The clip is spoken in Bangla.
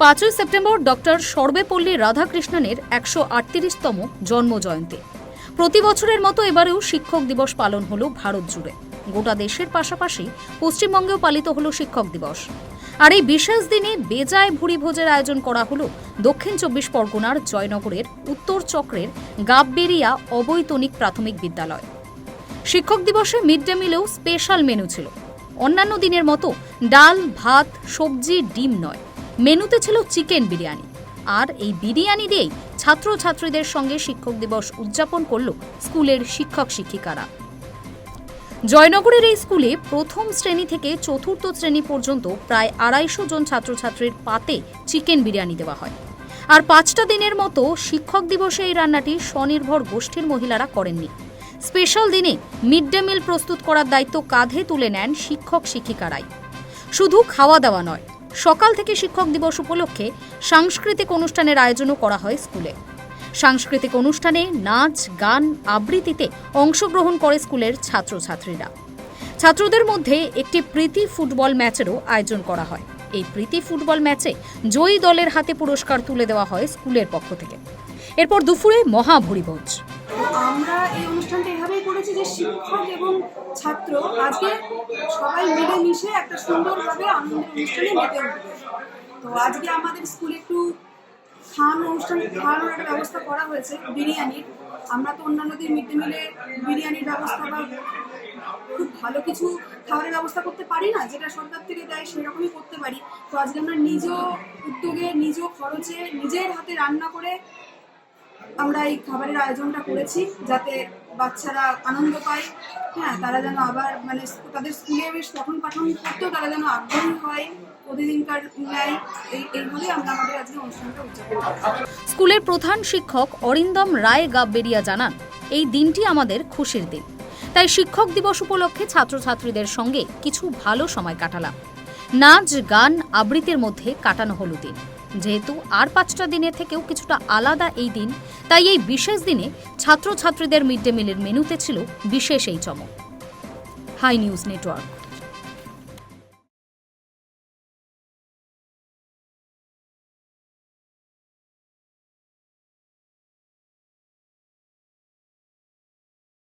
পাঁচই সেপ্টেম্বর ডক্টর সর্বেপল্লী রাধাকৃষ্ণনের একশো আটত্রিশতম জন্মজয়ন্তী। প্রতি বছরের মতো এবারেও শিক্ষক দিবস পালন হলো ভারত জুড়ে। গোটা দেশের পাশাপাশি পশ্চিমবঙ্গেও পালিত হল শিক্ষক দিবস। আর এই বিশেষ দিনে বেজায় ভুরি ভোজের আয়োজন করা হলো দক্ষিণ চব্বিশ পরগনার জয়নগরের উত্তর চক্রের গাববেরিয়া অবৈতনিক প্রাথমিক বিদ্যালয়। শিক্ষক দিবসে মিড ডে মিলেও স্পেশাল মেনু ছিল। অন্যান্য দিনের মতো ডাল, ভাত, সবজি, ডিম নয়। মেনুতে ছিল চিকেন বিরিয়ানি। আর এই বিরিয়ানি দিয়েই ছাত্রছাত্রীদের সঙ্গে শিক্ষক দিবস উদযাপন করল স্কুলের শিক্ষক শিক্ষিকারা। জয়নগরের এই স্কুলে প্রথম শ্রেণি থেকে চতুর্থ শ্রেণি পর্যন্ত প্রায় আড়াইশো জন ছাত্রছাত্রীর পাতে চিকেন বিরিয়ানি দেওয়া হয়। আর পাঁচটা দিনের মতো শিক্ষক দিবসে এই রান্নাটি স্বনির্ভর গোষ্ঠীর মহিলারা করেননি। স্পেশাল দিনে মিড ডে মিল প্রস্তুত করার দায়িত্ব কাঁধে তুলে নেন শিক্ষক শিক্ষিকারাই। শুধু খাওয়া দাওয়া নয় সকাল থেকে শিক্ষক দিবস উপলক্ষে সাংস্কৃতিক অনুষ্ঠানের আয়োজনও করা হয় স্কুলে। সাংস্কৃতিক অনুষ্ঠানে নাচ, গান, আবৃত্তিতে অংশগ্রহণ করে স্কুলের ছাত্রছাত্রীরা। ছাত্রদের মধ্যে একটি প্রীতি ফুটবল ম্যাচেরও আয়োজন করা হয়। এই প্রীতি ফুটবল ম্যাচে জয়ী দলের হাতে পুরস্কার তুলে দেওয়া হয় স্কুলের পক্ষ থেকে। এরপর দুপুরে মহাভুরিভোজ। আমরা এই করেছি যে শিক্ষক এবং ছাত্র আজকে সবাই মিলে মিশে একটা সুন্দরভাবে আনন্দের অনুষ্ঠানে মেতে উঠবে। তো আজকে আমাদের স্কুলে একটু খাওয়ানো অনুষ্ঠান, খাওয়ানোর একটা ব্যবস্থা করা হয়েছে, বিরিয়ানির। আমরা তো অন্যান্য দিন মিড ডে মিলে বিরিয়ানির ব্যবস্থা বা খুব ভালো কিছু খাবারের ব্যবস্থা করতে পারি না, যেটা সরকার থেকে দেয় সেরকমই করতে পারি। তো আজকে আমরা নিজ উদ্যোগে, নিজ খরচে নিজের হাতে রান্না করে আমরা এই খাবারের আয়োজনটা করেছি, যাতে বাচ্চারা আনন্দ পায়। হ্যাঁ তারা যেন আবার মানে তাদের স্কুলে বেশ পঠন পাঠন করতেও তারা যেন আগ্রহী হয় স্কুলের প্রধান শিক্ষক অরিন্দম রায় গাববেরিয়া জানান, এই দিনটি আমাদের খুশির দিন। তাই শিক্ষক দিবস উপলক্ষে ছাত্রছাত্রীদের সঙ্গে কিছু ভালো সময় কাটালাম। নাচ, গান, আবৃত্তির মধ্যে কাটানো হলো দিন। যেহেতু আর পাঁচটা দিনের থেকেও কিছুটা আলাদা এই দিন, তাই এই বিশেষ দিনে ছাত্রছাত্রীদের মিড ডে মিলের মেনুতে ছিল বিশেষ এই চমক। Hi news network.